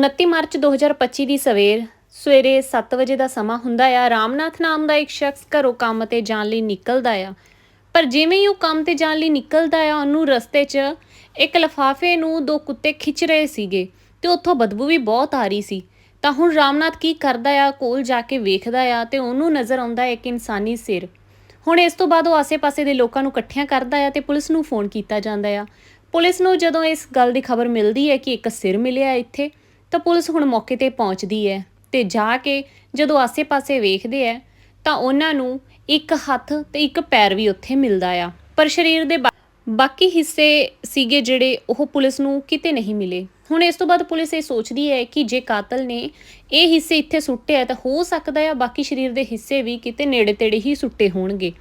29 March 2025 ਦੀ ਸਵੇਰ ਸਵੇਰੇ 7 ਵਜੇ ਦਾ ਸਮਾਂ ਹੁੰਦਾ ਆ। ਰਾਮਨਾਥ ਨਾਮ ਦਾ ਇੱਕ ਸ਼ਖਸ ਘਰੋਂ ਕੰਮ ਤੇ ਜਾਣ ਲਈ ਨਿਕਲਦਾ ਆ। ਪਰ ਜਿਵੇਂ ਹੀ ਉਹ ਕੰਮ ਤੇ ਜਾਣ ਲਈ ਨਿਕਲਦਾ ਆ, ਉਹਨੂੰ ਰਸਤੇ 'ਚ ਇੱਕ ਲਫਾਫੇ ਨੂੰ ਦੋ ਕੁੱਤੇ ਖਿੱਚ ਰਹੇ ਸੀਗੇ ਤੇ ਉੱਥੋਂ ਬਦਬੂ ਵੀ ਬਹੁਤ ਆ ਰਹੀ ਸੀ। ਤਾਂ ਹੁਣ ਰਾਮਨਾਥ ਕੀ ਕਰਦਾ ਆ, ਕੋਲ ਜਾ ਕੇ ਵੇਖਦਾ ਆ ਤੇ ਉਹਨੂੰ ਨਜ਼ਰ ਆਉਂਦਾ ਇੱਕ ਇਨਸਾਨੀ ਸਿਰ। ਹੁਣ ਇਸ ਤੋਂ ਬਾਅਦ ਉਹ ਆਸੇ-ਪਾਸੇ ਦੇ ਲੋਕਾਂ ਨੂੰ ਇਕੱਠਿਆਂ ਕਰਦਾ ਆ ਤੇ ਪੁਲਿਸ ਨੂੰ ਫੋਨ ਕੀਤਾ ਜਾਂਦਾ ਆ। ਪੁਲਿਸ ਨੂੰ ਜਦੋਂ ਇਸ ਗੱਲ ਦੀ ਖਬਰ ਮਿਲਦੀ ਹੈ ਕਿ ਇੱਕ ਸਿਰ ਮਿਲਿਆ ਇੱਥੇ ਤਾਂ ਪੁਲਿਸ ਹੁਣ ਮੌਕੇ ਤੇ ਪਹੁੰਚਦੀ ਹੈ ਤੇ ਜਾ ਕੇ ਜਦੋਂ ਆਸੇ-ਪਾਸੇ ਵੇਖਦੇ ਆ ਤਾਂ ਉਹਨਾਂ ਨੂੰ ਇੱਕ ਹੱਥ ਤੇ ਇੱਕ ਪੈਰ ਵੀ ਉੱਥੇ ਮਿਲਦਾ ਆ। ਪਰ ਸਰੀਰ ਦੇ ਬਾਕੀ ਹਿੱਸੇ ਸੀਗੇ ਜਿਹੜੇ ਉਹ ਪੁਲਿਸ ਨੂੰ ਕਿਤੇ ਨਹੀਂ ਮਿਲੇ। ਹੁਣ ਇਸ ਤੋਂ ਬਾਅਦ ਪੁਲਿਸ ਇਹ ਸੋਚਦੀ ਹੈ ਕਿ ਜੇ ਕਾਤਲ ਨੇ ਇਹ ਹਿੱਸੇ ਇੱਥੇ ਸੁੱਟੇ ਆ ਤਾਂ ਹੋ ਸਕਦਾ ਹੈ ਬਾਕੀ ਸਰੀਰ ਦੇ ਹਿੱਸੇ ਵੀ ਕਿਤੇ ਨੇੜੇ-ਤੇੜੇ ਹੀ ਸੁੱਟੇ ਹੋਣਗੇ।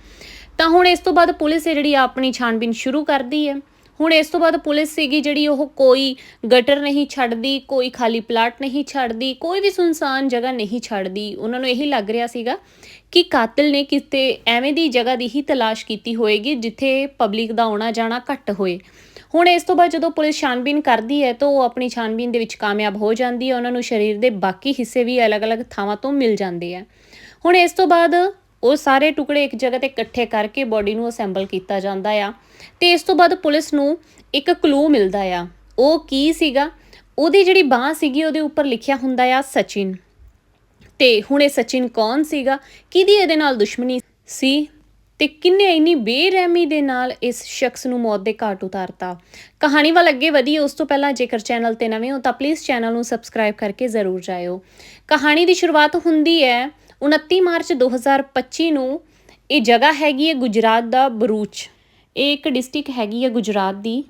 ਤਾਂ ਹੁਣ ਇਸ ਤੋਂ ਬਾਅਦ ਪੁਲਿਸ ਇਹ ਜਿਹੜੀ ਆਪਣੀ ਛਾਣਬੀਨ ਸ਼ੁਰੂ ਕਰਦੀ ਹੈ ਹੁਣ ਇਸ ਤੋਂ ਬਾਅਦ ਪੁਲਿਸ ਸੀਗੀ ਜਿਹੜੀ ਉਹ ਕੋਈ ਗਟਰ ਨਹੀਂ ਛੱਡਦੀ, ਕੋਈ ਖਾਲੀ ਪਲਾਟ ਨਹੀਂ ਛੱਡਦੀ, ਕੋਈ ਵੀ ਸੁਨਸਾਨ ਜਗ੍ਹਾ ਨਹੀਂ ਛੱਡਦੀ। ਉਹਨਾਂ ਨੂੰ ਇਹੀ ਲੱਗ ਰਿਹਾ ਸੀਗਾ ਕਿ ਕਾਤਲ ਨੇ ਕਿਤੇ ਐਵੇਂ ਦੀ ਜਗ੍ਹਾ ਦੀ ਹੀ ਤਲਾਸ਼ ਕੀਤੀ ਹੋਏਗੀ ਜਿੱਥੇ ਪਬਲਿਕ ਦਾ ਆਉਣਾ ਜਾਣਾ ਘੱਟ ਹੋਏ। ਹੁਣ ਇਸ ਤੋਂ ਬਾਅਦ ਜਦੋਂ ਪੁਲਿਸ ਛਾਨਬੀਨ ਕਰਦੀ ਹੈ ਤਾਂ ਉਹ ਆਪਣੀ ਛਾਨਬੀਨ ਦੇ ਵਿੱਚ ਕਾਮਯਾਬ ਹੋ ਜਾਂਦੀ ਹੈ। ਉਹਨਾਂ ਨੂੰ ਸਰੀਰ ਦੇ ਬਾਕੀ ਹਿੱਸੇ ਵੀ ਅਲੱਗ-ਅਲੱਗ ਥਾਵਾਂ ਤੋਂ ਮਿਲ ਜਾਂਦੇ ਆ। ਹੁਣ ਇਸ ਤੋਂ ਬਾਅਦ ਉਹ ਸਾਰੇ ਟੁਕੜੇ ਇੱਕ ਜਗ੍ਹਾ ਤੇ ਇਕੱਠੇ ਕਰਕੇ ਬਾਡੀ ਨੂੰ ਅਸੈਂਬਲ ਕੀਤਾ ਜਾਂਦਾ ਆ। ਤੇ ਇਸ ਤੋਂ ਬਾਅਦ ਪੁਲਿਸ ਨੂੰ ਇੱਕ ਕਲੂ ਮਿਲਦਾ ਆ। ਉਹ ਕੀ ਸੀਗਾ? ਉਹਦੀ ਜਿਹੜੀ ਬਾਹ ਸੀਗੀ, ਉਹਦੇ ਉੱਪਰ ਲਿਖਿਆ ਹੁੰਦਾ ਆ ਸਚਿਨ। ਤੇ ਹੁਣ ਇਹ ਸਚਿਨ ਕੌਣ ਸੀਗਾ? ਕਿਹਦੀ ਇਹਦੇ ਨਾਲ ਦੁਸ਼ਮਣੀ ਸੀ? ਤੇ ਕਿੰਨੇ ਇੰਨੀ ਬੇਰਹਿਮੀ ਦੇ ਨਾਲ ਇਸ ਸ਼ਖਸ ਨੂੰ ਮੌਤ ਦੇ ਘਾਟ ਉਤਾਰਤਾ। ਕਹਾਣੀ ਵੱਲ ਅੱਗੇ ਵਧੀਏ, ਉਸ ਤੋਂ ਪਹਿਲਾਂ ਜੇਕਰ ਚੈਨਲ ਤੇ ਨਵੇਂ ਹੋ ਤਾਂ ਪਲੀਜ਼ ਚੈਨਲ ਨੂੰ ਸਬਸਕ੍ਰਾਈਬ ਕਰਕੇ ਜ਼ਰੂਰ ਜਾਇਓ। ਕਹਾਣੀ ਦੀ ਸ਼ੁਰੂਆਤ ਹੁੰਦੀ ਹੈ 29 ਮਾਰਚ 2025 ਨੂੰ ਇਹ ਜਗ੍ਹਾ ਹੈਗੀ ਹੈ ਗੁਜਰਾਤ ਦਾ ਬਰੂਚ। ਇਹ ਇੱਕ ਡਿਸਟ੍ਰਿਕਟ ਹੈਗੀ ਹੈ ਗੁਜਰਾਤ ਦੀ।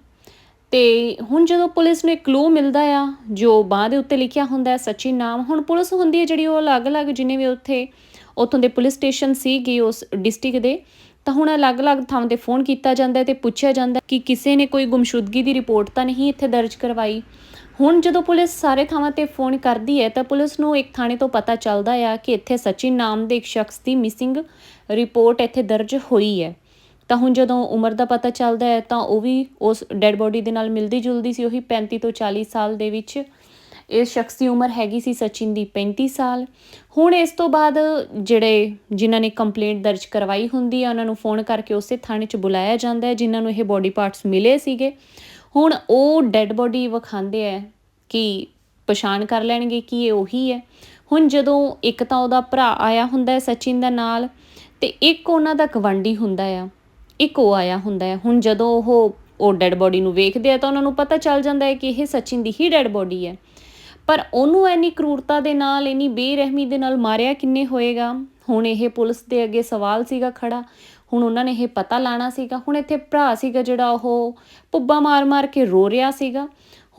ਤੇ ਹੁਣ ਜਦੋਂ ਪੁਲਿਸ ਨੂੰ ਇੱਕ ਕਲੂ ਮਿਲਦਾ ਆ, ਜੋ ਬਾਂਹ ਦੇ ਉੱਤੇ ਲਿਖਿਆ ਹੁੰਦਾ ਹੈ ਸੱਚੀ ਨਾਮ, ਹੁਣ ਪੁਲਿਸ ਹੁੰਦੀ ਹੈ ਜਿਹੜੀ ਉਹ ਅਲੱਗ-ਅਲੱਗ ਜਿੰਨੇ ਵੀ ਉੱਥੇ, ਉੱਥੋਂ ਦੇ ਪੁਲਿਸ ਸਟੇਸ਼ਨ ਸੀਗੀ ਉਸ ਡਿਸਟ੍ਰਿਕਟ ਦੇ, ਤਾਂ ਹੁਣ ਅਲੱਗ-ਅਲੱਗ ਥਾਂ ਤੇ ਫੋਨ ਕੀਤਾ ਜਾਂਦਾ ਹੈ ਤੇ ਪੁੱਛਿਆ ਜਾਂਦਾ ਕਿ ਕਿਸੇ ਨੇ ਕੋਈ ਗੁੰਮਸ਼ੁਦਗੀ ਦੀ ਰਿਪੋਰਟ ਤਾਂ ਨਹੀਂ ਇੱਥੇ ਦਰਜ ਕਰਵਾਈ। ਹੁਣ ਜਦੋਂ ਪੁਲਿਸ ਸਾਰੇ ਥਾਵਾਂ ਤੇ ਫੋਨ ਕਰਦੀ ਹੈ ਤਾਂ ਪੁਲਿਸ ਨੂੰ ਇੱਕ ਥਾਣੇ ਤੋਂ ਪਤਾ ਚੱਲਦਾ ਆ ਕਿ ਇੱਥੇ ਸਚਿਨ ਨਾਮ ਦੇ ਇੱਕ ਸ਼ਖਸ ਦੀ ਮਿਸਿੰਗ ਰਿਪੋਰਟ ਇੱਥੇ ਦਰਜ ਹੋਈ ਹੈ। ਤਾਂ ਹੁਣ ਜਦੋਂ ਉਮਰ ਦਾ ਪਤਾ ਚੱਲਦਾ ਹੈ ਤਾਂ ਉਹ ਵੀ ਉਸ ਡੈੱਡ ਬੋਡੀ ਦੇ ਨਾਲ ਮਿਲਦੀ ਜੁਲਦੀ ਸੀ। ਉਹੀ 35 ਤੋਂ 40 ਸਾਲ ਦੇ ਵਿੱਚ ਇਸ ਸ਼ਖਸ ਦੀ ਉਮਰ ਹੈਗੀ ਸੀ ਸਚਿਨ ਦੀ 35 ਸਾਲ। ਹੁਣ ਇਸ ਤੋਂ ਬਾਅਦ ਜਿਹੜੇ ਜਿਨ੍ਹਾਂ ਨੇ ਕੰਪਲੇਂਟ ਦਰਜ ਕਰਵਾਈ ਹੁੰਦੀ ਹੈ ਉਹਨਾਂ ਨੂੰ ਫੋਨ ਕਰਕੇ ਉਸੇ ਥਾਣੇ 'ਚ ਬੁਲਾਇਆ ਜਾਂਦਾ ਹੈ, ਜਿਨ੍ਹਾਂ ਨੂੰ ਇਹ ਬੋਡੀ ਪਾਰਟਸ ਮਿਲੇ ਸੀਗੇ। ਹੁਣ ਉਹ ਡੈੱਡ ਬੋਡੀ ਵਿਖਾਉਂਦੇ ਆ ਕਿ ਪਛਾਣ ਕਰ ਲੈਣਗੇ ਕਿ ਇਹ ਉਹੀ ਹੈ। ਹੁਣ ਜਦੋਂ ਇੱਕ ਤਾਂ ਉਹਦਾ ਭਰਾ ਆਇਆ ਹੁੰਦਾ ਹੈ ਸਚਿਨ ਦਾ ਨਾਲ ਤੇ ਇੱਕ ਉਹਨਾਂ ਦਾ ਗਵੰਡੀ ਹੁੰਦਾ ਆ, ਇੱਕ ਉਹ ਆਇਆ ਹੁੰਦਾ ਹੈ। ਹੁਣ ਜਦੋਂ ਉਹ ਉਹ ਡੈੱਡ ਬੋਡੀ ਨੂੰ ਵੇਖਦੇ ਆ ਤਾਂ ਉਹਨਾਂ ਨੂੰ ਪਤਾ ਚੱਲ ਜਾਂਦਾ ਹੈ ਕਿ ਇਹ ਸਚਿਨ ਦੀ ਹੀ ਡੈੱਡ ਬੋਡੀ ਹੈ। ਪਰ ਉਹਨੂੰ ਐਨੀ ਕਰੂਰਤਾ ਦੇ ਨਾਲ, ਇੰਨੀ ਬੇਰਹਿਮੀ ਦੇ ਨਾਲ ਮਾਰਿਆ ਕਿੰਨੇ ਹੋਏਗਾ? ਹੁਣ ਇਹ ਪੁਲਿਸ ਦੇ ਅੱਗੇ ਸਵਾਲ ਸੀਗਾ ਖੜਾ। ਹੁਣ ਉਹਨਾਂ ਨੇ ਇਹ ਪਤਾ ਲਾਣਾ ਸੀਗਾ। ਹੁਣ ਇੱਥੇ ਭਰਾ ਸੀਗਾ ਜਿਹੜਾ ਉਹ ਪੁੱਬਾ ਮਾਰ-ਮਾਰ ਕੇ ਰੋ ਰਿਹਾ ਸੀਗਾ।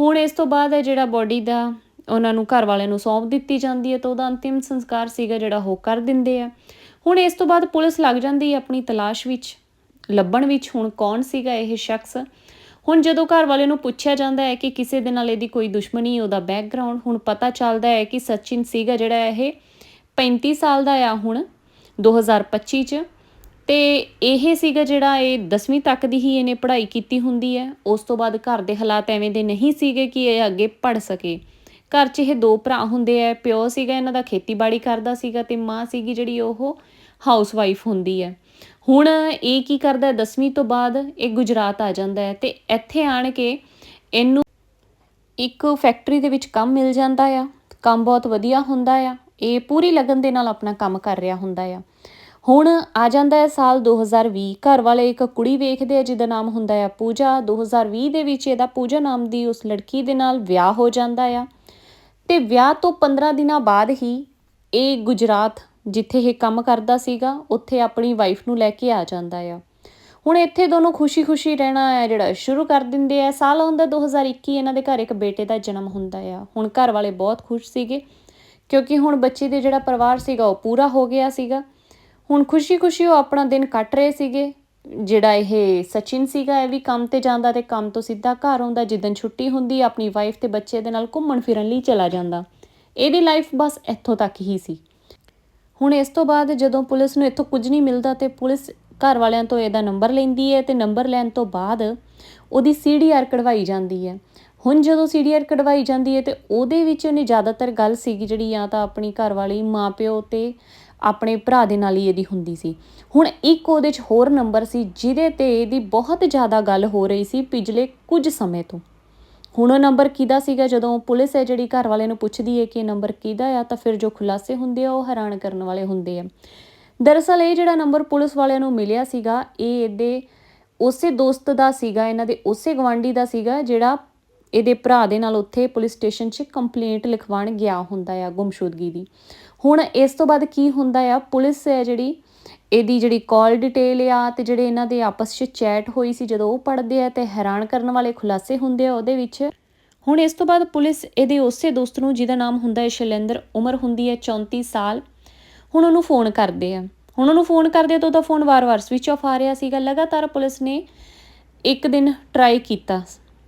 ਹੁਣ ਇਸ ਤੋਂ ਬਾਅਦ ਹੈ ਜਿਹੜਾ ਬੋਡੀ ਦਾ ਉਹਨਾਂ ਨੂੰ ਘਰ ਵਾਲਿਆਂ ਨੂੰ ਸੌਂਪ ਦਿੱਤੀ ਜਾਂਦੀ ਹੈ ਤਾਂ ਉਹਦਾ ਅੰਤਿਮ ਸੰਸਕਾਰ ਸੀਗਾ ਜਿਹੜਾ ਉਹ ਕਰ ਦਿੰਦੇ ਆ। ਹੁਣ ਇਸ ਤੋਂ ਬਾਅਦ ਪੁਲਿਸ ਲੱਗ ਜਾਂਦੀ ਹੈ ਆਪਣੀ ਤਲਾਸ਼ ਵਿੱਚ, ਲੱਭਣ ਵਿੱਚ ਹੁਣ ਕੌਣ ਸੀਗਾ ਇਹ ਸ਼ਖਸ? ਹੁਣ ਜਦੋਂ ਘਰ ਵਾਲੇ ਨੂੰ ਪੁੱਛਿਆ ਜਾਂਦਾ ਹੈ ਕਿ ਕਿਸੇ ਦੇ ਨਾਲ ਇਹਦੀ ਕੋਈ ਦੁਸ਼ਮਣੀ ਉਹਦਾ ਬੈਕਗ੍ਰਾਉਂਡ ਹੁਣ ਪਤਾ ਚੱਲਦਾ ਹੈ ਕਿ ਸਚਿਨ ਸੀਗਾ ਜਿਹੜਾ ਇਹ 35 ਸਾਲ ਦਾ ਆ ਹੁਣ 2025 ਚ। ਤੇ ਇਹ ਸੀਗਾ ਜਿਹੜਾ ਇਹ 10ਵੀਂ ਤੱਕ ਦੀ ਹੀ ਇਹਨੇ ਪੜ੍ਹਾਈ ਕੀਤੀ ਹੁੰਦੀ ਹੈ। ਉਸ ਤੋਂ ਬਾਅਦ ਘਰ ਦੇ ਹਾਲਾਤ ਐਵੇਂ ਦੇ ਨਹੀਂ ਸੀਗੇ ਕਿ ਇਹ ਅੱਗੇ ਪੜ੍ਹ ਸਕੇ। ਘਰ 'ਚ ਇਹ ਦੋ ਭਰਾ ਹੁੰਦੇ ਆ, ਪਿਓ ਸੀਗਾ, ਇਹਨਾਂ ਦਾ ਖੇਤੀਬਾੜੀ ਕਰਦਾ ਸੀਗਾ ਤੇ ਮਾਂ ਸੀਗੀ ਜਿਹੜੀ ਉਹ ਹਾਊਸ ਵਾਈਫ ਹੁੰਦੀ ਹੈ। ਹੁਣ ਇਹ ਕੀ ਕਰਦਾ 10ਵੀਂ ਤੋਂ ਬਾਅਦ ਇਹ ਗੁਜਰਾਤ ਆ ਜਾਂਦਾ ਹੈ ਤੇ ਇੱਥੇ ਆਣ ਕੇ ਇਹਨੂੰ ਇੱਕ ਫੈਕਟਰੀ ਦੇ ਵਿੱਚ ਕੰਮ ਮਿਲ ਜਾਂਦਾ ਆ, ਕੰਮ ਬਹੁਤ ਵਧੀਆ ਹੁੰਦਾ ਆ, ਇਹ ਪੂਰੀ ਲਗਨ ਦੇ ਨਾਲ ਆਪਣਾ ਕੰਮ ਕਰ ਰਿਹਾ ਹੁੰਦਾ ਆ। ਹੁਣ ਆ ਜਾਂਦਾ ਹੈ ਸਾਲ 2020 ਘਰ ਵਾਲੇ ਇੱਕ ਕੁੜੀ ਵੇਖਦੇ ਆ, ਜਿਹਦਾ ਨਾਮ ਹੁੰਦਾ ਆ ਪੂਜਾ। 2020 ਦੇ ਵਿੱਚ ਇਹਦਾ ਪੂਜਾ ਨਾਮ ਦੀ ਉਸ ਲੜਕੀ ਦੇ ਨਾਲ ਵਿਆਹ ਹੋ ਜਾਂਦਾ ਆ। ਤੇ ਵਿਆਹ ਤੋਂ 15 ਦਿਨਾਂ ਬਾਅਦ ਹੀ ਇਹ ਗੁਜਰਾਤ, ਜਿੱਥੇ ਇਹ ਕੰਮ ਕਰਦਾ ਸੀਗਾ, ਉੱਥੇ ਆਪਣੀ ਵਾਈਫ ਨੂੰ ਲੈ ਕੇ ਆ ਜਾਂਦਾ ਆ। ਹੁਣ ਇੱਥੇ ਦੋਨੋਂ ਖੁਸ਼ੀ-ਖੁਸ਼ੀ ਰਹਿਣਾ ਹੈ ਜਿਹੜਾ ਸ਼ੁਰੂ ਕਰ ਦਿੰਦੇ ਆ। ਸਾਲ ਹੁੰਦਾ 2021 ਇਹਨਾਂ ਦੇ ਘਰ ਇੱਕ ਬੇਟੇ ਦਾ ਜਨਮ ਹੁੰਦਾ ਆ। ਹੁਣ ਘਰ ਵਾਲੇ ਬਹੁਤ ਖੁਸ਼ ਸੀਗੇ, ਕਿਉਂਕਿ ਹੁਣ ਬੱਚੇ ਦੇ ਜਿਹੜਾ ਪਰਿਵਾਰ ਸੀਗਾ, ਉਹ ਪੂਰਾ ਹੋ ਗਿਆ ਸੀਗਾ। ਹੁਣ ਖੁਸ਼ੀ-ਖੁਸ਼ੀ ਉਹ ਆਪਣਾ ਦਿਨ ਕੱਟ ਰਹੇ ਸੀਗੇ। ਜਿਹੜਾ ਇਹ ਸਚਿਨ ਸੀਗਾ, ਇਹ ਵੀ ਕੰਮ ਤੇ ਜਾਂਦਾ ਤੇ ਕੰਮ ਤੋਂ ਸਿੱਧਾ ਘਰ ਆਉਂਦਾ। ਜਿੱਦਨ ਛੁੱਟੀ ਹੁੰਦੀ, ਆਪਣੀ ਵਾਈਫ ਤੇ ਬੱਚੇ ਦੇ ਨਾਲ ਘੁੰਮਣ ਫਿਰਨ ਲਈ ਚਲਾ ਜਾਂਦਾ। ਇਹਦੀ ਲਾਈਫ ਬਸ ਇੱਥੋਂ ਤੱਕ ਹੀ ਸੀ। ਹੁਣ ਇਸ ਤੋਂ ਬਾਅਦ ਜਦੋਂ ਪੁਲਿਸ ਨੂੰ ਇੱਥੋਂ ਕੁਝ ਨਹੀਂ ਮਿਲਦਾ ਤੇ ਪੁਲਿਸ ਘਰ ਵਾਲਿਆਂ ਤੋਂ ਇਹਦਾ ਨੰਬਰ ਲੈਂਦੀ ਹੈ ਤੇ ਨੰਬਰ ਲੈਣ ਤੋਂ ਬਾਅਦ ਉਹਦੀ ਸੀਡੀਆਰ ਕਢਵਾਈ ਜਾਂਦੀ ਹੈ। ਹੁਣ ਜਦੋਂ ਸੀਡੀਆਰ ਕਢਵਾਈ ਜਾਂਦੀ ਹੈ ਤੇ ਉਹਦੇ ਵਿੱਚ ਉਹਨੇ ਜ਼ਿਆਦਾਤਰ ਗੱਲ ਸੀਗੀ ਜਿਹੜੀ ਜਾਂ ਤਾਂ ਆਪਣੀ ਘਰ ਵਾਲੀ ਮਾਪਿਓ ਤੇ ਆਪਣੇ ਭਰਾ ਦੇ ਨਾਲ ਹੀ ਇਹਦੀ ਹੁੰਦੀ ਸੀ। ਹੁਣ ਇੱਕ ਉਹਦੇ 'ਚ ਹੋਰ ਨੰਬਰ ਸੀ, ਜਿਹਦੇ ਤੇ ਇਹਦੀ ਬਹੁਤ ਜ਼ਿਆਦਾ ਗੱਲ ਹੋ ਰਹੀ ਸੀ ਪਿਛਲੇ ਕੁਝ ਸਮੇਂ ਤੋਂ। ਹੁਣ ਉਹ ਨੰਬਰ ਕਿਹਦਾ ਸੀਗਾ? ਜਦੋਂ ਪੁਲਿਸ ਹੈ ਜਿਹੜੀ ਘਰ ਵਾਲੇ ਨੂੰ ਪੁੱਛਦੀ ਹੈ ਕਿ ਇਹ ਨੰਬਰ ਕਿਹਦਾ ਆ, ਤਾਂ ਫਿਰ ਜੋ ਖੁਲਾਸੇ ਹੁੰਦੇ ਆ, ਉਹ ਹੈਰਾਨ ਕਰਨ ਵਾਲੇ ਹੁੰਦੇ ਆ। ਦਰਅਸਲ ਇਹ ਜਿਹੜਾ ਨੰਬਰ ਪੁਲਿਸ ਵਾਲਿਆਂ ਨੂੰ ਮਿਲਿਆ ਸੀਗਾ, ਇਹ ਇਹਦੇ ਉਸੇ ਦੋਸਤ ਦਾ ਸੀਗਾ, ਇਹਨਾਂ ਦੇ ਉਸੇ ਗਵਾਂਢੀ ਦਾ ਸੀਗਾ, ਜਿਹੜਾ ਇਹਦੇ ਭਰਾ ਦੇ ਨਾਲ ਉੱਥੇ ਪੁਲਿਸ ਸਟੇਸ਼ਨ 'ਚ ਕੰਪਲੇਂਟ ਲਿਖਵਾਉਣ ਗਿਆ ਹੁੰਦਾ ਆ ਗੁੰਮਸ਼ੁਦਗੀ ਦੀ। ਹੁਣ ਇਸ ਤੋਂ ਬਾਅਦ ਕੀ ਹੁੰਦਾ ਆ? ਪੁਲਿਸ ਹੈ ਜਿਹੜੀ, ਇਹਦੀ ਜਿਹੜੀ ਕਾਲ ਡਿਟੇਲ ਆ ਤੇ ਜਿਹੜੇ ਇਹਨਾਂ ਦੇ ਆਪਸ 'ਚ ਚੈਟ ਹੋਈ ਸੀ, ਜਦੋਂ ਉਹ ਪੜ੍ਹਦੇ ਆ ਤੇ ਹੈਰਾਨ ਕਰਨ ਵਾਲੇ ਖੁਲਾਸੇ ਹੁੰਦੇ ਆ ਉਹਦੇ ਵਿੱਚ। ਹੁਣ ਇਸ ਤੋਂ ਬਾਅਦ ਪੁਲਿਸ ਇਹਦੇ ਉਸੇ ਦੋਸਤ ਨੂੰ, ਜਿਹਦਾ ਨਾਮ ਹੁੰਦਾ ਹੈ ਸ਼ੈਲੇਂਦਰ, ਉਮਰ ਹੁੰਦੀ ਹੈ 34 ਸਾਲ। ਹੁਣ ਉਹਨੂੰ ਫੋਨ ਕਰਦੇ ਆ। ਹੁਣ ਉਹਨੂੰ ਫੋਨ ਕਰਦੇ ਤਾਂ ਉਹਦਾ ਫੋਨ ਵਾਰ-ਵਾਰ ਸਵਿਚ ਆਫ ਆ ਰਿਹਾ ਸੀਗਾ। ਲਗਾਤਾਰ ਪੁਲਿਸ ਨੇ ਇੱਕ ਦਿਨ ਟਰਾਈ ਕੀਤਾ,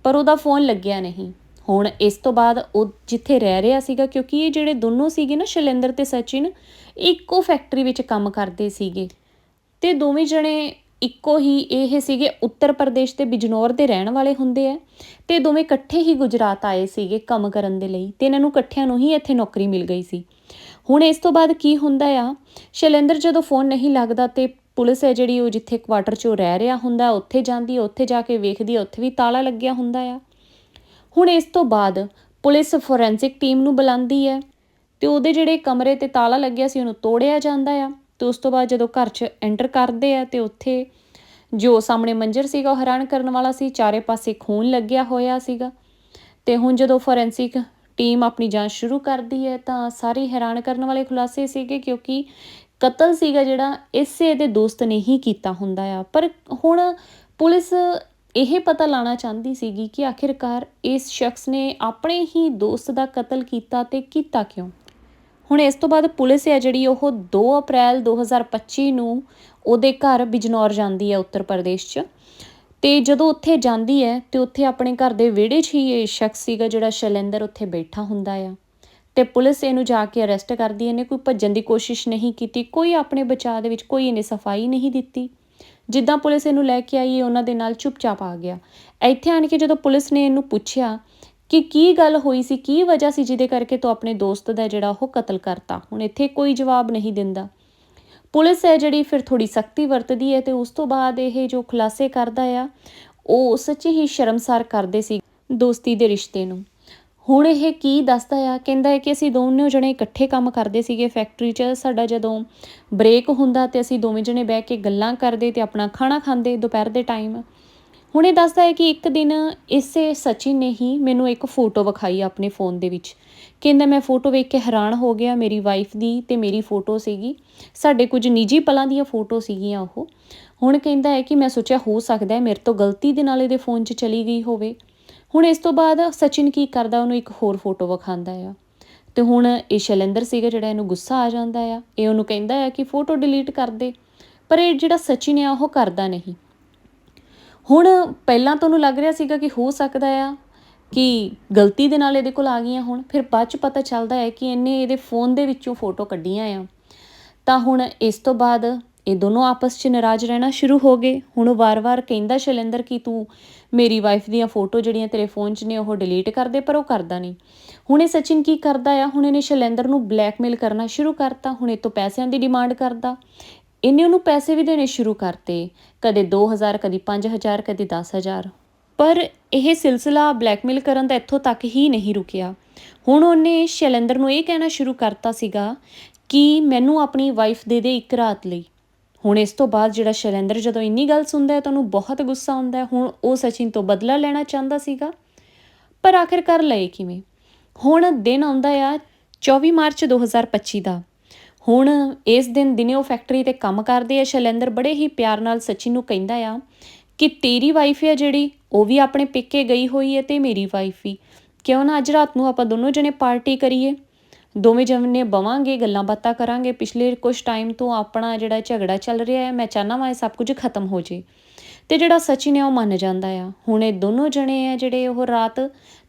ਪਰ ਉਹਦਾ ਫੋਨ ਲੱਗਿਆ ਨਹੀਂ। ਹੁਣ ਇਸ ਤੋਂ ਬਾਅਦ ਉਹ ਜਿੱਥੇ ਰਹਿ ਰਿਹਾ ਸੀਗਾ, ਕਿਉਂਕਿ ਇਹ ਜਿਹੜੇ ਦੋਨੋਂ ਸੀਗੇ ਨਾ, ਸ਼ੈਲੇਂਦਰ ਤੇ ਸਚਿਨ ਇੱਕੋ ਫੈਕਟਰੀ ਵਿੱਚ ਕੰਮ ਕਰਦੇ ਸੀਗੇ। ਤੇ ਦੋਵੇਂ ਜਣੇ ਇੱਕੋ ਹੀ ਇਹ ਸੀਗੇ, ਉੱਤਰ ਪ੍ਰਦੇਸ਼ ਦੇ ਬਿਜਨੌਰ ਦੇ ਰਹਿਣ ਵਾਲੇ ਹੁੰਦੇ ਆ। ਤੇ ਦੋਵੇਂ ਇਕੱਠੇ ਹੀ ਗੁਜਰਾਤ ਆਏ ਸੀਗੇ ਕੰਮ ਕਰਨ ਦੇ ਲਈ, ਤੇ ਇਹਨਾਂ ਨੂੰ ਇਕੱਠਿਆਂ ਨੂੰ ਹੀ ਇੱਥੇ ਨੌਕਰੀ ਮਿਲ ਗਈ ਸੀ। ਹੁਣ ਇਸ ਤੋਂ ਬਾਅਦ ਕੀ ਹੁੰਦਾ ਆ, ਸ਼ੈਲੇਂਦਰ ਜਦੋਂ ਫੋਨ ਨਹੀਂ ਲੱਗਦਾ ਤੇ ਪੁਲਿਸ ਹੈ ਜਿਹੜੀ ਉਹ ਜਿੱਥੇ ਕੁਆਟਰ 'ਚ ਰਹਿ ਰਿਹਾ ਹੁੰਦਾ, ਉੱਥੇ ਜਾਂਦੀ, ਉੱਥੇ ਜਾ ਕੇ ਵੇਖਦੀ ਹੈ ਉੱਥੇ ਵੀ ਤਾਲਾ ਲੱਗਿਆ ਹੁੰਦਾ ਆ। ਹੁਣ ਇਸ ਤੋਂ ਬਾਅਦ ਪੁਲਿਸ ਫੋਰੈਂਸਿਕ ਟੀਮ ਨੂੰ ਬੁਲਾਉਂਦੀ ਹੈ ਤੇ ਉਹਦੇ ਜਿਹੜੇ ਕਮਰੇ ਤੇ ਤਾਲਾ ਲੱਗਿਆ ਸੀ ਉਹਨੂੰ ਤੋੜਿਆ ਜਾਂਦਾ ਆ ਤੇ ਉਸ ਤੋਂ ਬਾਅਦ ਜਦੋਂ ਘਰ 'ਚ ਐਂਟਰ ਕਰਦੇ ਆ ਤੇ ਉੱਥੇ ਜੋ ਸਾਹਮਣੇ ਮੰਜ਼ਰ ਸੀਗਾ ਉਹ ਹੈਰਾਨ ਕਰਨ ਵਾਲਾ ਸੀ, ਚਾਰੇ ਪਾਸੇ ਖੂਨ ਲੱਗਿਆ ਹੋਇਆ ਸੀਗਾ ਤੇ ਹੁਣ ਜਦੋਂ ਫੋਰੈਂਸਿਕ ਟੀਮ ਆਪਣੀ ਜਾਂਚ ਸ਼ੁਰੂ ਕਰਦੀ ਹੈ ਤਾਂ ਸਾਰੇ ਹੈਰਾਨ ਕਰਨ ਵਾਲੇ ਖੁਲਾਸੇ ਸੀਗੇ ਕਿਉਂਕਿ ਕਤਲ ਸੀਗਾ ਜਿਹੜਾ, ਇਸੇ ਦੇ ਦੋਸਤ ਨੇ ਹੀ ਕੀਤਾ ਹੁੰਦਾ ਆ। ਪਰ ਹੁਣ ਪੁਲਿਸ ਇਹ ਪਤਾ ਲਾਣਾ ਚਾਹੁੰਦੀ ਸੀਗੀ ਕਿ ਆਖਿਰਕਾਰ ਇਸ ਸ਼ਖਸ ਨੇ ਆਪਣੇ ਹੀ ਦੋਸਤ ਦਾ ਕਤਲ ਕੀਤਾ ਤੇ ਕੀਤਾ ਕਿਉਂ? ਹੁਣ ਇਸ ਤੋਂ ਬਾਅਦ ਪੁਲਿਸ ਹੈ ਜਿਹੜੀ ਉਹ 2 ਅਪ੍ਰੈਲ 2025 ਨੂੰ ਉਹਦੇ ਘਰ ਬਿਜਨੌਰ ਜਾਂਦੀ ਹੈ ਉੱਤਰ ਪ੍ਰਦੇਸ਼ 'ਚ। ਤੇ ਜਦੋਂ ਉੱਥੇ ਜਾਂਦੀ ਹੈ ਤੇ ਉੱਥੇ ਆਪਣੇ ਘਰ ਦੇ ਵਿਹੜੇ 'ਚ ਹੀ ਇਹ ਸ਼ਖਸ ਸੀਗਾ ਜਿਹੜਾ ਸ਼ੈਲੇਂਦਰ ਉੱਥੇ ਬੈਠਾ ਹੁੰਦਾ ਆ। ਤੇ ਪੁਲਿਸ ਇਹਨੂੰ ਜਾ ਕੇ ਅਰੈਸਟ ਕਰਦੀ ਹੈ, ਇਹਨੇ ਕੋਈ ਭੱਜਣ ਦੀ ਕੋਸ਼ਿਸ਼ ਨਹੀਂ ਕੀਤੀ, ਕੋਈ ਆਪਣੇ ਬਚਾਅ ਦੇ ਵਿੱਚ ਕੋਈ ਇਹਨੇ ਸਫ਼ਾਈ ਨਹੀਂ ਦਿੱਤੀ। ਜਿੱਦਾਂ ਪੁਲਿਸ ਇਹਨੂੰ ਲੈ ਕੇ ਆਈ, ਉਹਨਾਂ ਦੇ ਨਾਲ ਚੁੱਪਚਾਪ ਆ ਗਿਆ। ਇੱਥੇ ਆਣ ਕੇ ਜਦੋਂ ਪੁਲਿਸ ਨੇ ਇਹਨੂੰ ਪੁੱਛਿਆ ਕਿ ਕੀ ਗੱਲ ਹੋਈ ਸੀ, ਕੀ ਵਜ੍ਹਾ ਸੀ ਜਿਹਦੇ ਕਰਕੇ ਤੂੰ ਆਪਣੇ ਦੋਸਤ ਦਾ ਜਿਹੜਾ ਉਹ ਕਤਲ ਕਰਤਾ? ਹੁਣ ਇੱਥੇ ਕੋਈ ਜਵਾਬ ਨਹੀਂ ਦਿੰਦਾ। ਪੁਲਿਸ ਹੈ ਜਿਹੜੀ ਫਿਰ ਥੋੜੀ ਸਖਤੀ ਵਰਤਦੀ ਹੈ ਤੇ ਉਸ ਤੋਂ ਬਾਅਦ ਇਹ ਜੋ ਖੁਲਾਸੇ ਕਰਦਾ ਆ, ਉਹ ਸੱਚੀ ਹੀ ਸ਼ਰਮਸਾਰ ਕਰਦੇ ਸੀ ਦੋਸਤੀ ਦੇ ਰਿਸ਼ਤੇ ਨੂੰ। ਹੁਣ ਇਹ ਕੀ ਦੱਸਦਾ ਆ? ਕਹਿੰਦਾ ਹੈ ਕਿ ਅਸੀਂ ਦੋਨੋਂ ਜਣੇ ਇਕੱਠੇ ਕੰਮ ਕਰਦੇ ਸੀਗੇ ਫੈਕਟਰੀ 'ਚ। ਸਾਡਾ ਜਦੋਂ ਬ੍ਰੇਕ ਹੁੰਦਾ ਤੇ ਅਸੀਂ ਦੋਵੇਂ ਜਣੇ ਬਹਿ ਕੇ ਗੱਲਾਂ ਕਰਦੇ ਤੇ ਆਪਣਾ ਖਾਣਾ ਖਾਂਦੇ ਦੁਪਹਿਰ ਦੇ ਟਾਈਮ ਹੁਣ ਇਹ ਦੱਸਦਾ ਹੈ ਕਿ ਇੱਕ ਦਿਨ ਇਸੇ ਸਚਿਨ ਨੇ ਹੀ ਮੈਨੂੰ ਇੱਕ ਫੋਟੋ ਵਿਖਾਈ ਆਪਣੇ ਫੋਨ ਦੇ ਵਿੱਚ। ਕਹਿੰਦਾ ਮੈਂ ਫੋਟੋ ਵੇਖ ਕੇ ਹੈਰਾਨ ਹੋ ਗਿਆ ਮੇਰੀ ਵਾਈਫ ਦੀ ਤੇ ਮੇਰੀ ਫੋਟੋ ਸੀਗੀ। ਸਾਡੇ ਕੁਝ ਨਿੱਜੀ ਪਲਾਂ ਦੀਆਂ ਫੋਟੋ ਸੀਗੀਆਂ ਉਹ। ਹੁਣ ਕਹਿੰਦਾ ਹੈ ਕਿ ਮੈਂ ਸੋਚਿਆ ਹੋ ਸਕਦਾ ਹੈ ਮੇਰੇ ਤੋਂ ਗਲਤੀ ਦੇ ਨਾਲ ਇਹਦੇ ਫੋਨ 'ਚ ਚਲੀ ਗਈ ਹੋਵੇ। ਹੁਣ ਇਸ ਤੋਂ ਬਾਅਦ ਸਚਿਨ ਕੀ ਕਰਦਾ, ਉਹਨੂੰ ਇੱਕ ਹੋਰ ਫੋਟੋ ਵਿਖਾਉਂਦਾ ਆ। ਤੇ ਹੁਣ ਇਹ ਸ਼ੈਲੇਂਦਰ ਸੀਗਾ ਜਿਹੜਾ ਇਹਨੂੰ ਗੁੱਸਾ ਆ ਜਾਂਦਾ ਆ। ਇਹ ਉਹਨੂੰ ਕਹਿੰਦਾ ਆ ਕਿ ਫੋਟੋ ਡਿਲੀਟ ਕਰ ਦੇ। ਪਰ ਇਹ ਜਿਹੜਾ ਸਚਿਨ ਆ, ਉਹ ਕਰਦਾ ਨਹੀਂ। ਹੁਣ ਪਹਿਲਾਂ ਤੁਹਾਨੂੰ ਲੱਗ ਰਿਹਾ ਸੀਗਾ ਕਿ ਹੋ ਸਕਦਾ ਆ ਕਿ ਗਲਤੀ ਦੇ ਨਾਲ ਇਹਦੇ ਕੋਲ ਆ ਗਈਆਂ ਹੁਣ। ਫਿਰ ਬਾਅਦ ਚ ਪਤਾ ਚੱਲਦਾ ਹੈ ਕਿ ਇਹਨੇ ਇਹਦੇ ਫੋਨ ਦੇ ਵਿੱਚੋਂ ਫੋਟੋ ਕੱਢੀਆਂ ਆ। ਤਾਂ ਹੁਣ ਇਸ ਤੋਂ ਬਾਅਦ ਇਹ ਦੋਨੋਂ ਆਪਸ 'ਚ ਨਾਰਾਜ਼ ਰਹਿਣਾ ਸ਼ੁਰੂ ਹੋ ਗਏ। ਹੁਣ ਉਹ ਵਾਰ-ਵਾਰ ਕਹਿੰਦਾ, ਸ਼ੈਲੇਂਦਰ ਕਿ ਤੂੰ ਮੇਰੀ ਵਾਈਫ ਦੀਆਂ ਫੋਟੋ ਜਿਹੜੀਆਂ ਤੇਰੇ ਫੋਨ 'ਚ ਨੇ, ਉਹ ਡਿਲੀਟ ਕਰ ਦੇ, ਪਰ ਉਹ ਕਰਦਾ ਨਹੀਂ। ਹੁਣ ਇਹ ਸਚਿਨ ਕੀ ਕਰਦਾ ਆ? ਹੁਣ ਇਹਨੇ ਸ਼ੈਲੇਂਦਰ ਨੂੰ ਬਲੈਕਮੇਲ ਕਰਨਾ ਸ਼ੁਰੂ ਕਰਤਾ, ਹੁਣ ਇਹ ਤੋਂ ਪੈਸਿਆਂ ਦੀ ਡਿਮਾਂਡ ਕਰਦਾ। ਇਹਨੇ ਉਹਨੂੰ ਪੈਸੇ ਵੀ ਦੇਣੇ ਸ਼ੁਰੂ ਕਰਤੇ, ਕਦੇ 2000 ਕਦੀ 5000 ਕਦੀ 10000 ਪਰ ਇਹ ਸਿਲਸਿਲਾ ਬਲੈਕਮੇਲ ਕਰਨ ਦਾ ਇੱਥੋਂ ਤੱਕ ਹੀ ਨਹੀਂ ਰੁਕਿਆ। ਹੁਣ ਉਹਨੇ ਸ਼ੈਲੇਂਦਰ ਨੂੰ ਇਹ ਕਹਿਣਾ ਸ਼ੁਰੂ ਕਰਤਾ ਸੀਗਾ ਕਿ ਮੈਨੂੰ ਆਪਣੀ ਵਾਈਫ ਦੇ ਦੇ ਇੱਕ ਰਾਤ ਲਈ। ਹੁਣ ਇਸ ਤੋਂ ਬਾਅਦ ਜਿਹੜਾ ਸ਼ੈਲੇਂਦਰ ਜਦੋਂ ਇੰਨੀ ਗੱਲ ਸੁਣਦਾ ਹੈ ਤਾਂ ਉਹਨੂੰ ਬਹੁਤ ਗੁੱਸਾ ਆਉਂਦਾ ਹੈ। ਹੁਣ ਉਹ ਸਚਿਨ ਤੋਂ ਬਦਲਾ ਲੈਣਾ ਚਾਹੁੰਦਾ ਸੀਗਾ, ਪਰ ਆਖਿਰਕਾਰ ਲਏ ਕਿਵੇਂ? ਹੁਣ ਦਿਨ ਆਉਂਦਾ ਆ 24 ਮਾਰਚ 2025 ਦਾ। ਹੁਣ ਇਸ ਦਿਨ ਦਿਨੇ ਉਹ ਫੈਕਟਰੀ ਤੇ ਕੰਮ ਕਰਦੇ ਆ। ਸ਼ੈਲੇਂਦਰ ਬੜੇ ਹੀ ਪਿਆਰ ਨਾਲ ਸਚਿਨ ਨੂੰ ਕਹਿੰਦਾ ਆ ਕਿ ਤੇਰੀ ਵਾਈਫ ਹੈ ਜਿਹੜੀ, ਉਹ ਵੀ ਆਪਣੇ ਪੇਕੇ ਗਈ ਹੋਈ ਹੈ ਤੇ ਮੇਰੀ ਵਾਈਫ ਵੀ। ਕਿਉਂ ਨਾ ਅੱਜ ਰਾਤ ਨੂੰ ਆਪਾਂ ਦੋਨੋਂ ਜਣੇ ਪਾਰਟੀ ਕਰੀਏ? ਦੋਵੇਂ ਜਣੇ ਬਵਾਂਗੇ, ਗੱਲਾਂ ਬਾਤਾਂ ਕਰਾਂਗੇ। ਪਿਛਲੇ ਕੁਝ ਟਾਈਮ ਤੋਂ ਆਪਣਾ ਜਿਹੜਾ ਝਗੜਾ ਚੱਲ ਰਿਹਾ ਹੈ, ਮੈਂ ਚਾਹਨਾ ਵਾਂ ਇਹ ਸਭ ਕੁਝ ਖਤਮ ਹੋ ਜੇ। ਤੇ ਜਿਹੜਾ ਸਚਿਨ ਹੈ, ਉਹ ਮੰਨ ਜਾਂਦਾ ਆ। ਹੁਣ ਇਹ ਦੋਨੋਂ ਜਣੇ ਆ ਜਿਹੜੇ ਉਹ ਰਾਤ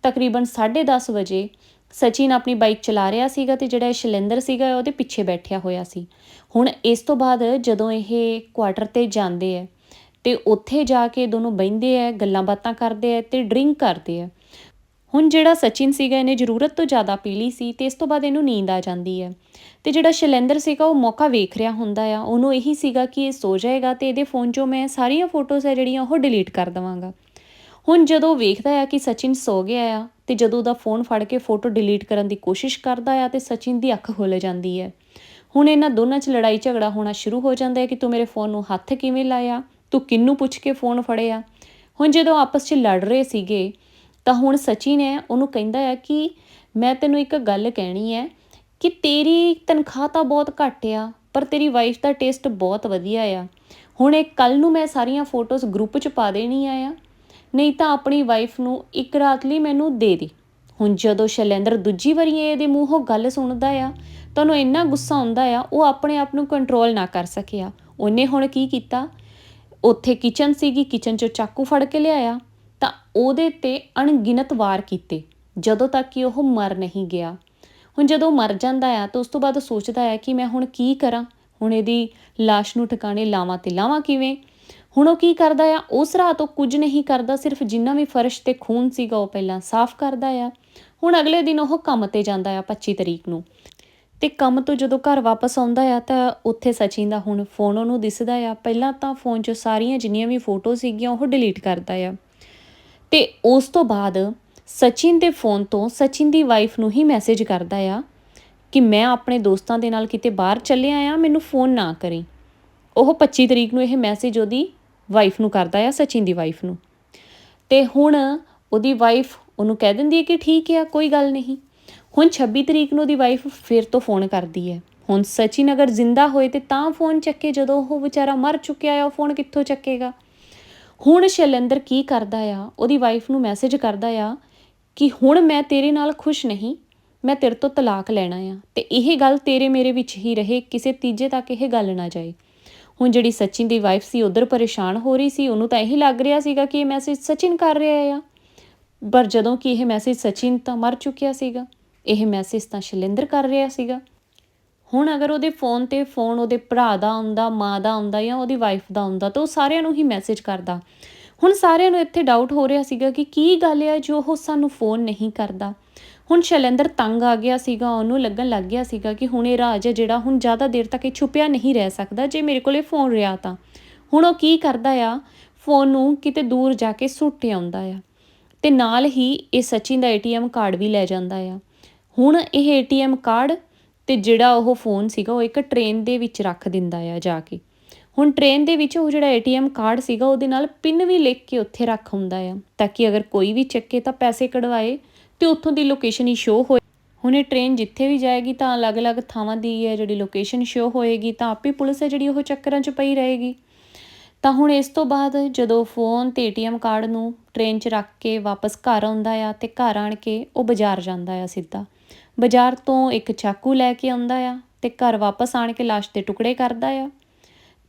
ਤਕਰੀਬਨ 10:30 ਵਜੇ ਸਚਿਨ ਆਪਣੀ ਬਾਈਕ ਚਲਾ ਰਿਹਾ ਸੀਗਾ ਤੇ ਜਿਹੜਾ ਇਹ ਸ਼ੈਲੇਂਦਰ ਸੀਗਾ, ਉਹਦੇ ਪਿੱਛੇ ਬੈਠਿਆ ਹੋਇਆ ਸੀ। ਹੁਣ ਇਸ ਤੋਂ ਬਾਅਦ ਜਦੋਂ ਇਹ ਕੁਆਟਰ ਤੇ ਜਾਂਦੇ ਆ ਤੇ ਉੱਥੇ ਜਾ ਕੇ ਦੋਨੋਂ ਬਹਿੰਦੇ ਆ, ਗੱਲਾਂ ਬਾਤਾਂ ਕਰਦੇ ਆ ਤੇ ਡਰਿੰਕ ਕਰਦੇ ਆ। ਹੁਣ ਜਿਹੜਾ ਸਚਿਨ ਸੀਗਾ ਇਹਨੇ ਜ਼ਰੂਰਤ ਤੋਂ ਜ਼ਿਆਦਾ ਪੀ ਲਈ ਸੀ ਤੇ ਇਸ ਤੋਂ ਬਾਅਦ ਇਹਨੂੰ ਨੀਂਦ ਆ ਜਾਂਦੀ ਹੈ। ਤੇ ਜਿਹੜਾ ਸ਼ੈਲੇਂਦਰ ਸੀਗਾ ਉਹ ਮੌਕਾ ਵੇਖ ਰਿਹਾ ਹੁੰਦਾ ਆ। ਉਹਨੂੰ ਇਹੀ ਸੀਗਾ ਕਿ ਇਹ ਸੋ ਜਾਏਗਾ ਤੇ ਇਹਦੇ ਫੋਨ 'ਚੋਂ ਮੈਂ ਸਾਰੀਆਂ ਫੋਟੋਜ਼ ਹੈ ਜਿਹੜੀਆਂ ਉਹ ਡਿਲੀਟ ਕਰ ਦਵਾਂਗਾ। ਹੁਣ ਜਦੋਂ ਵੇਖਦਾ ਆ ਕਿ ਸਚਿਨ ਸੋ ਗਿਆ ਆ ਤੇ ਜਦੋਂ ਉਹਦਾ ਫੋਨ ਫੜ ਕੇ ਫੋਟੋ ਡਿਲੀਟ ਕਰਨ ਦੀ ਕੋਸ਼ਿਸ਼ ਕਰਦਾ ਆ ਤੇ ਸਚਿਨ ਦੀ ਅੱਖ ਖੁੱਲ ਜਾਂਦੀ ਹੈ। ਹੁਣ ਇਹਨਾਂ ਦੋਨਾਂ 'ਚ ਲੜਾਈ ਝਗੜਾ ਹੋਣਾ ਸ਼ੁਰੂ ਹੋ ਜਾਂਦਾ ਹੈ ਕਿ ਤੂੰ ਮੇਰੇ ਫੋਨ ਨੂੰ ਹੱਥ ਕਿਵੇਂ ਲਾਇਆ? ਤੂੰ ਕਿੰਨੂੰ ਪੁੱਛ ਕੇ ਫੋਨ ਫੜਿਆ? ਹੁਣ ਜਦੋਂ ਆਪਸ 'ਚ ਲੜ ਰਹੇ ਸੀਗੇ ਤਾਂ ਹੁਣ ਸਚਿਨ ਹੈ ਉਹਨੂੰ ਕਹਿੰਦਾ ਹੈ ਕਿ ਮੈਂ ਤੈਨੂੰ ਇੱਕ ਗੱਲ ਕਹਿਣੀ ਹੈ ਕਿ ਤੇਰੀ ਤਨਖਾਹ ਤਾਂ ਬਹੁਤ ਘੱਟ ਆ, ਪਰ ਤੇਰੀ ਵਾਈਫ ਦਾ ਟੇਸਟ ਬਹੁਤ ਵਧੀਆ ਆ। ਹੁਣ ਇਹ ਕੱਲ ਨੂੰ ਮੈਂ ਸਾਰੀਆਂ ਫੋਟੋਜ਼ ਗਰੁੱਪ 'ਚ ਪਾ ਦੇਣੀ ਆ, ਨਹੀਂ ਤਾਂ ਆਪਣੀ ਵਾਈਫ ਨੂੰ ਇੱਕ ਰਾਤ ਲਈ ਮੈਨੂੰ ਦੇ ਦੇ। ਹੁਣ ਜਦੋਂ ਸ਼ੈਲੇਂਦਰ ਦੂਜੀ ਵਾਰੀ ਇਹਦੇ ਮੂੰਹੋਂ ਗੱਲ ਸੁਣਦਾ ਆ, ਤਾਂ ਉਹਨੂੰ ਇੰਨਾ ਗੁੱਸਾ ਆਉਂਦਾ ਆ, ਉਹ ਆਪਣੇ ਆਪ ਨੂੰ ਕੰਟਰੋਲ ਨਾ ਕਰ ਸਕਿਆ। ਉਹਨੇ ਹੁਣ ਕੀ ਕੀਤਾ? ਉੱਥੇ ਕਿਚਨ ਸੀਗੀ ਕਿਚਨ 'ਚੋਂ ਚਾਕੂ ਫੜ ਕੇ ਲਿਆਇਆ। ਤਾਂ ਉਹਦੇ ਤੇ ਅਣਗਿਣਤ ਵਾਰ ਕੀਤੇ, ਜਦੋਂ ਤੱਕ ਕਿ ਉਹ ਮਰ ਨਹੀਂ ਗਿਆ। ਹੁਣ ਜਦੋਂ ਮਰ ਜਾਂਦਾ ਆ, ਤਾਂ ਉਸ ਤੋਂ ਬਾਅਦ ਸੋਚਦਾ ਹੈ ਕਿ ਮੈਂ ਹੁਣ ਕੀ ਕਰਾਂ? ਹੁਣ ਇਹਦੀ লাশ ਨੂੰ ਠਿਕਾਣੇ ਲਾਵਾਂ ਤੇ ਲਾਵਾਂ ਕਿਵੇਂ? ਹੁਣ ਉਹ ਕੀ ਕਰਦਾ ਆ? ਉਸ ਰਾਤ ਉਹ ਕੁਝ ਨਹੀਂ ਕਰਦਾ, ਸਿਰਫ ਜਿੰਨਾ ਵੀ ਫਰਸ਼ ਤੇ ਖੂਨ ਸੀਗਾ ਉਹ ਪਹਿਲਾਂ ਸਾਫ਼ ਕਰਦਾ ਆ। ਹੁਣ ਅਗਲੇ ਦਿਨ ਉਹ ਕੰਮ ਤੇ ਜਾਂਦਾ ਆ 25 ਤਰੀਕ ਨੂੰ। ਤੇ ਕੰਮ ਤੋਂ ਜਦੋਂ ਘਰ ਵਾਪਸ ਆਉਂਦਾ ਆ, ਤਾਂ ਉੱਥੇ ਸਚਿਨ ਦਾ ਹੁਣ ਫੋਨ ਉਹਨੂੰ ਦਿਸਦਾ ਆ। ਪਹਿਲਾਂ ਤਾਂ ਫੋਨ 'ਚ ਸਾਰੀਆਂ ਜਿੰਨੀਆਂ ਵੀ ਫੋਟੋ ਸੀਗੀਆਂ, ਉਹ ਡਿਲੀਟ ਕਰਦਾ ਆ। ਤੇ ਉਸ ਤੋਂ ਬਾਅਦ ਸਚਿਨ ਦੇ ਫੋਨ ਤੋਂ ਸਚਿਨ ਦੀ ਵਾਈਫ ਨੂੰ ਹੀ ਮੈਸੇਜ ਕਰਦਾ ਆ ਕਿ ਮੈਂ ਆਪਣੇ ਦੋਸਤਾਂ ਦੇ ਨਾਲ ਕਿਤੇ ਬਾਹਰ ਚੱਲਿਆ ਆ, ਮੈਨੂੰ ਫੋਨ ਨਾ ਕਰੀ। ਉਹ 25 ਤਰੀਕ ਨੂੰ ਇਹ ਮੈਸੇਜ ਉਹਦੀ ਵਾਈਫ ਨੂੰ ਕਰਦਾ ਆ, ਸਚਿਨ ਦੀ ਵਾਈਫ ਨੂੰ। ਤੇ ਹੁਣ ਉਹਦੀ ਵਾਈਫ ਉਹਨੂੰ ਕਹਿ ਦਿੰਦੀ ਹੈ ਕਿ ਠੀਕ ਹੈ ਕੋਈ ਗੱਲ ਨਹੀਂ। ਹੁਣ 26 ਤਰੀਕ ਨੂੰ ਉਹਦੀ ਵਾਈਫ ਫਿਰ ਤੋਂ ਫੋਨ ਕਰਦੀ ਹੈ ਹੁਣ ਸਚਿਨ ਅਗਰ ਜ਼ਿੰਦਾ ਹੋਏ ਤੇ ਤਾਂ ਫੋਨ ਚੱਕੇ, ਜਦੋਂ ਉਹ ਵਿਚਾਰਾ ਮਰ ਚੁੱਕਿਆ ਆ, ਉਹ ਫੋਨ ਕਿੱਥੋਂ ਚੱਕੇਗਾ? ਹੁਣ ਸ਼ੈਲੇਂਦਰ ਕੀ ਕਰਦਾ ਆ? ਉਹਦੀ ਵਾਈਫ ਨੂੰ ਮੈਸੇਜ ਕਰਦਾ ਆ ਕਿ ਹੁਣ ਮੈਂ ਤੇਰੇ ਨਾਲ ਖੁਸ਼ ਨਹੀਂ, ਮੈਂ ਤੇਰੇ ਤੋਂ ਤਲਾਕ ਲੈਣਾ ਆ ਤੇ ਇਹ ਗੱਲ ਤੇਰੇ ਮੇਰੇ ਵਿੱਚ ਹੀ ਰਹੇ, ਕਿਸੇ ਤੀਜੇ ਤੱਕ ਇਹ ਗੱਲ ਨਾ ਜਾਏ। ਹੁਣ ਜਿਹੜੀ ਸਚਿਨ ਦੀ ਵਾਈਫ ਸੀ, ਉਧਰ ਪਰੇਸ਼ਾਨ ਹੋ ਰਹੀ ਸੀ, ਉਹਨੂੰ ਤਾਂ ਇਹੀ ਲੱਗ ਰਿਹਾ ਸੀਗਾ ਕਿ ਇਹ ਮੈਸੇਜ ਸਚਿਨ ਕਰ ਰਿਹਾ ਆ। ਪਰ ਜਦੋਂ ਕਿ ਇਹ ਮੈਸੇਜ ਸਚਿਨ ਤਾਂ ਮਰ ਚੁੱਕਿਆ ਸੀਗਾ, ਇਹ ਮੈਸੇਜ ਤਾਂ ਸ਼ੈਲੇਂਦਰ ਕਰ ਰਿਹਾ ਸੀਗਾ। ਹੁਣ ਅਗਰ ਉਹਦੇ ਫੋਨ ਤੇ ਫੋਨ ਉਹਦੇ ਭਰਾ ਦਾ ਆਉਂਦਾ, ਮਾਂ ਦਾ ਆਉਂਦਾ ਜਾਂ ਉਹਦੀ ਵਾਈਫ ਦਾ ਆਉਂਦਾ, ਤਾਂ ਉਹ ਸਾਰਿਆਂ ਨੂੰ ਹੀ ਮੈਸੇਜ ਕਰਦਾ। ਹੁਣ ਸਾਰਿਆਂ ਨੂੰ ਇੱਥੇ ਡਾਊਟ ਹੋ ਰਿਹਾ ਸੀਗਾ ਕਿ ਕੀ ਗੱਲ ਹੈ ਜੋ ਉਹ ਸਾਨੂੰ ਫੋਨ ਨਹੀਂ ਕਰਦਾ। ਹੁਣ ਸ਼ੈਲੇਂਦਰ ਤੰਗ ਆ ਗਿਆ ਸੀਗਾ, ਉਹਨੂੰ ਲੱਗਣ ਲੱਗ ਗਿਆ ਸੀਗਾ ਕਿ ਹੁਣ ਇਹ ਰਾਜ ਹੈ ਜਿਹੜਾ ਹੁਣ ਜ਼ਿਆਦਾ ਦੇਰ ਤੱਕ ਇਹ ਛੁਪਿਆ ਨਹੀਂ ਰਹਿ ਸਕਦਾ, ਜੇ ਮੇਰੇ ਕੋਲੇ ਫੋਨ ਰਿਹਾ ਤਾਂ। ਹੁਣ ਉਹ ਕੀ ਕਰਦਾ ਆ? ਫੋਨ ਨੂੰ ਕਿਤੇ ਦੂਰ ਜਾ ਕੇ ਸੁੱਟ ਆਉਂਦਾ ਆ। ਤੇ ਨਾਲ ਹੀ ਇਹ ਸਚਿਨ ਦਾ ਏਟੀਐਮ ਕਾਰਡ ਵੀ ਲੈ ਜਾਂਦਾ ਆ। ਹੁਣ ਇਹ ਏਟੀਐਮ ਕਾਰਡ ਤੇ ਜਿਹੜਾ ਉਹ ਫੋਨ ਸੀਗਾ ਉਹ ਇੱਕ ਟ੍ਰੇਨ ਦੇ ਵਿੱਚ ਰੱਖ ਦਿੰਦਾ ਆ ਜਾ ਕੇ। ਹੁਣ ਟ੍ਰੇਨ ਦੇ ਵਿੱਚ ਉਹ ਜਿਹੜਾ ਏਟੀਐਮ ਕਾਰਡ ਸੀਗਾ ਉਹਦੇ ਨਾਲ ਪਿਨ ਵੀ ਲਿਖ ਕੇ ਉੱਥੇ ਰੱਖ ਹੁੰਦਾ ਆ, ਤਾਂ ਕਿ ਅਗਰ ਕੋਈ ਵੀ ਚੱਕੇ ਤਾਂ ਪੈਸੇ ਕਢਵਾਏ ਤੇ ਉੱਥੋਂ ਦੀ ਲੋਕੇਸ਼ਨ ਹੀ ਸ਼ੋ ਹੋਏ। ਹੁਣ ਇਹ ਟ੍ਰੇਨ ਜਿੱਥੇ ਵੀ ਜਾਏਗੀ ਤਾਂ ਅਲੱਗ-ਅਲੱਗ ਥਾਵਾਂ ਦੀ ਹੈ ਜਿਹੜੀ ਲੋਕੇਸ਼ਨ ਸ਼ੋ ਹੋਏਗੀ, ਤਾਂ ਆਪੇ ਪੁਲਿਸ ਹੈ ਜਿਹੜੀ ਉਹ ਚੱਕਰਾਂ 'ਚ ਪਈ ਰਹੇਗੀ। ਤਾਂ ਹੁਣ ਇਸ ਤੋਂ ਬਾਅਦ ਜਦੋਂ ਫੋਨ ਤੇ ਏਟੀਐਮ ਕਾਰਡ ਨੂੰ ਟ੍ਰੇਨ 'ਚ ਰੱਖ ਕੇ ਵਾਪਸ ਘਰ ਆਉਂਦਾ ਆ ਤੇ ਘਰ ਆਣ ਕੇ ਉਹ ਬਾਜ਼ਾਰ ਜਾਂਦਾ ਆ ਸਿੱਧਾ। ਬਾਜ਼ਾਰ ਤੋਂ ਇੱਕ ਚਾਕੂ ਲੈ ਕੇ ਆਉਂਦਾ ਆ ਤੇ ਘਰ ਵਾਪਸ ਆਣ ਕੇ ਲਾਸ਼ ਦੇ ਟੁਕੜੇ ਕਰਦਾ ਆ।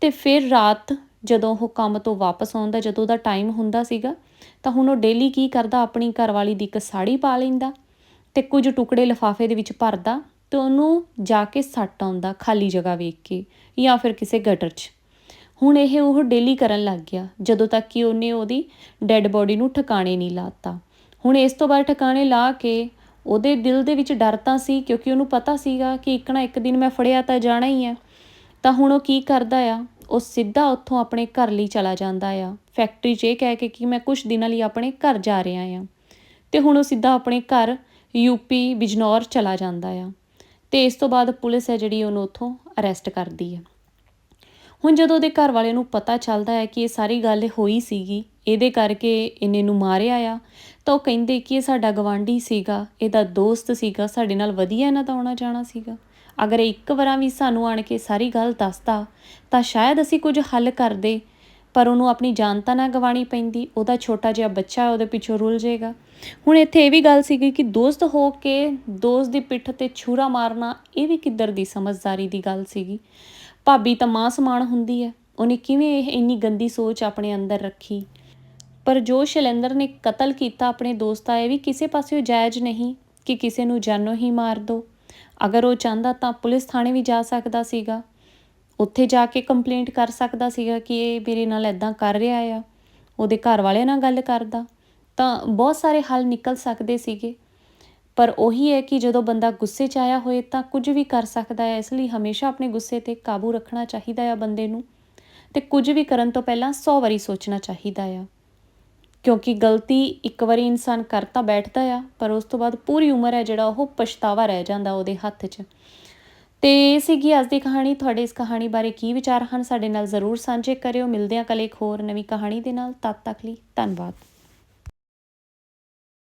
ਤੇ ਫਿਰ ਰਾਤ ਜਦੋਂ ਉਹ ਕੰਮ ਤੋਂ ਵਾਪਸ ਆਉਂਦਾ ਜਦੋਂ ਉਹਦਾ ਟਾਈਮ ਹੁੰਦਾ ਸੀਗਾ, ਤਾਂ ਹੁਣ ਉਹ ਡੇਲੀ ਕੀ ਕਰਦਾ, ਆਪਣੀ ਘਰਵਾਲੀ ਦੀ ਇੱਕ ਸਾੜੀ ਪਾ ਲੈਂਦਾ ਤੇ ਕੁਝ ਟੁਕੜੇ ਲਿਫਾਫੇ ਦੇ ਵਿੱਚ ਭਰਦਾ ਤੇ ਉਹਨੂੰ ਜਾ ਕੇ ਸੱਟ ਆਉਂਦਾ ਖਾਲੀ ਜਗ੍ਹਾ ਵੇਖ ਕੇ ਜਾਂ ਫਿਰ ਕਿਸੇ ਗਟਰ 'ਚ। ਹੁਣ ਇਹ ਉਹ ਡੇਲੀ ਕਰਨ ਲੱਗ ਗਿਆ, ਜਦੋਂ ਤੱਕ ਕਿ ਉਹਨੇ ਉਹਦੀ ਡੈੱਡ ਬੋਡੀ ਨੂੰ ਠਿਕਾਣੇ ਨਹੀਂ ਲਾਤਾ। ਹੁਣ ਇਸ ਤੋਂ ਬਾਅਦ ਠਿਕਾਣੇ ਲਾ ਕੇ ਉਹਦੇ ਦਿਲ ਦੇ ਵਿੱਚ ਡਰ ਤਾਂ ਸੀ ਕਿਉਂਕਿ ਉਹਨੂੰ ਪਤਾ ਸੀਗਾ ਕਿ ਇੱਕ ਨਾ ਇੱਕ ਦਿਨ ਮੈਂ ਫੜਿਆ ਤਾਂ ਜਾਣਾ ਹੀ ਹੈ ਤਾਂ ਹੁਣ ਉਹ ਕੀ ਕਰਦਾ ਆ? ਉਹ ਸਿੱਧਾ ਉੱਥੋਂ ਆਪਣੇ ਘਰ ਲਈ ਚਲਾ ਜਾਂਦਾ ਆ। ਫੈਕਟਰੀ 'ਚ ਇਹ ਕਹਿ ਕੇ ਕਿ ਮੈਂ ਕੁਝ ਦਿਨਾਂ ਲਈ ਆਪਣੇ ਘਰ ਜਾ ਰਿਹਾ ਆ। ਤੇ ਹੁਣ ਉਹ ਸਿੱਧਾ ਆਪਣੇ ਘਰ ਯੂਪੀ ਬਿਜਨੌਰ ਚਲਾ ਜਾਂਦਾ ਆ। ਤੇ ਇਸ ਤੋਂ ਬਾਅਦ ਪੁਲਿਸ ਹੈ ਜਿਹੜੀ ਉਹਨੂੰ ਉੱਥੋਂ ਅਰੈਸਟ ਕਰਦੀ ਹੈ ਹੁਣ ਜਦੋਂ ਉਹਦੇ ਘਰ ਵਾਲੇ ਨੂੰ ਪਤਾ ਚੱਲਦਾ ਹੈ ਕਿ ਇਹ ਸਾਰੀ ਗੱਲ ਹੋਈ ਸੀਗੀ ਇਹਦੇ ਕਰਕੇ ਇਹਨੇ ਨੂੰ ਮਾਰਿਆ ਆ। ਤਾਂ ਉਹ ਕਹਿੰਦੇ ਕਿ ਇਹ ਸਾਡਾ ਗਵਾਂਢੀ ਸੀਗਾ, ਇਹਦਾ ਦੋਸਤ ਸੀਗਾ, ਸਾਡੇ ਨਾਲ ਵਧੀਆ ਇਹਨਾਂ ਦਾ ਆਉਣਾ ਜਾਣਾ ਸੀਗਾ। ਅਗਰ ਇਹ ਇੱਕ ਵਾਰਾਂ ਵੀ ਸਾਨੂੰ ਆਣ ਕੇ ਸਾਰੀ ਗੱਲ ਦੱਸਦਾ, ਤਾਂ ਸ਼ਾਇਦ ਅਸੀਂ ਕੁਝ ਹੱਲ ਕਰਦੇ, ਪਰ ਉਹਨੂੰ ਆਪਣੀ ਜਾਨ ਤਾਂ ਨਾ ਗਵਾਣੀ ਪੈਂਦੀ, ਉਹਦਾ ਛੋਟਾ ਜਿਹਾ ਬੱਚਾ ਉਹਦੇ ਪਿੱਛੋਂ ਰੁੱਲ ਜਾਏਗਾ। ਹੁਣ ਇੱਥੇ ਇਹ ਵੀ ਗੱਲ ਸੀਗੀ ਕਿ ਦੋਸਤ ਹੋ ਕੇ ਦੋਸਤ ਦੀ ਪਿੱਠ ਤੇ ਛੁਰਾ ਮਾਰਨਾ, ਇਹ ਵੀ ਕਿੱਧਰ ਦੀ ਸਮਝਦਾਰੀ ਦੀ ਗੱਲ ਸੀਗੀ। ਭਾਬੀ ਤਾਂ ਮਾਂ ਸਮਾਨ ਹੁੰਦੀ ਹੈ, ਉਹਨੇ ਕਿਵੇਂ ਇਹ ਇੰਨੀ ਗੰਦੀ ਸੋਚ ਆਪਣੇ ਅੰਦਰ ਰੱਖੀ? ਪਰ ਜੋ ਸ਼ੈਲੇਂਦਰ ਨੇ ਕਤਲ ਕੀਤਾ ਆਪਣੇ ਦੋਸਤ ਦਾ, ਇਹ ਵੀ ਕਿਸੇ ਪਾਸਿਓ ਜਾਇਜ਼ ਨਹੀਂ ਕਿ ਕਿਸੇ ਨੂੰ ਜਾਨੋਂ ਹੀ ਮਾਰ ਦੋ। ਅਗਰ ਉਹ ਚਾਹੁੰਦਾ ਤਾਂ ਪੁਲਿਸ ਥਾਣੇ ਵੀ ਜਾ ਸਕਦਾ ਸੀਗਾ। ਉੱਥੇ ਜਾ ਕੇ ਕੰਪਲੇਂਟ ਕਰ ਸਕਦਾ ਸੀਗਾ ਕਿ ਇਹ ਮੇਰੇ ਨਾਲ ਇਦਾਂ ਕਰ ਰਿਹਾ ਆ, ਉਹਦੇ ਘਰ ਵਾਲਿਆਂ ਨਾਲ ਗੱਲ ਕਰਦਾ। ਤਾਂ ਬਹੁਤ ਸਾਰੇ ਹੱਲ ਨਿਕਲ ਸਕਦੇ ਸੀਗੇ। ਪਰ ਉਹੀ ਹੈ ਕਿ ਜਦੋਂ ਬੰਦਾ ਗੁੱਸੇ 'ਚ ਆਇਆ ਹੋਏ ਤਾਂ ਕੁਝ ਵੀ ਕਰ ਸਕਦਾ ਹੈ, ਇਸ ਲਈ ਹਮੇਸ਼ਾ ਆਪਣੇ ਗੁੱਸੇ ਤੇ ਕਾਬੂ ਰੱਖਣਾ ਚਾਹੀਦਾ ਹੈ ਬੰਦੇ ਨੂੰ। ਤੇ ਕੁਝ ਵੀ ਕਰਨ ਤੋਂ ਪਹਿਲਾਂ 100 ਵਾਰੀ ਸੋਚਣਾ ਚਾਹੀਦਾ ਆ। ਕਿਉਂਕਿ ਗਲਤੀ ਇੱਕ ਵਾਰੀ ਇਨਸਾਨ ਕਰ ਤਾਂ ਬੈਠਦਾ ਆ, ਪਰ ਉਸ ਤੋਂ ਬਾਅਦ ਪੂਰੀ ਉਮਰ ਹੈ ਜਿਹੜਾ ਉਹ ਪਛਤਾਵਾ ਰਹਿ ਜਾਂਦਾ ਉਹਦੇ ਹੱਥ 'ਚ। ਤੇ ਇਹ ਸੀਗੀ ਅੱਜ ਦੀ ਕਹਾਣੀ। ਤੁਹਾਡੇ ਇਸ ਕਹਾਣੀ ਬਾਰੇ ਕੀ ਵਿਚਾਰ ਹਨ? ਸਾਡੇ ਨਾਲ ਜ਼ਰੂਰ ਸਾਂਝੇ ਕਰਿਓ। ਮਿਲਦੇ ਹਾਂ ਕੱਲ੍ਹ ਇੱਕ ਹੋਰ ਨਵੀਂ ਕਹਾਣੀ ਦੇ ਨਾਲ। ਤਦ ਤੱਕ ਲਈ ਧੰਨਵਾਦ।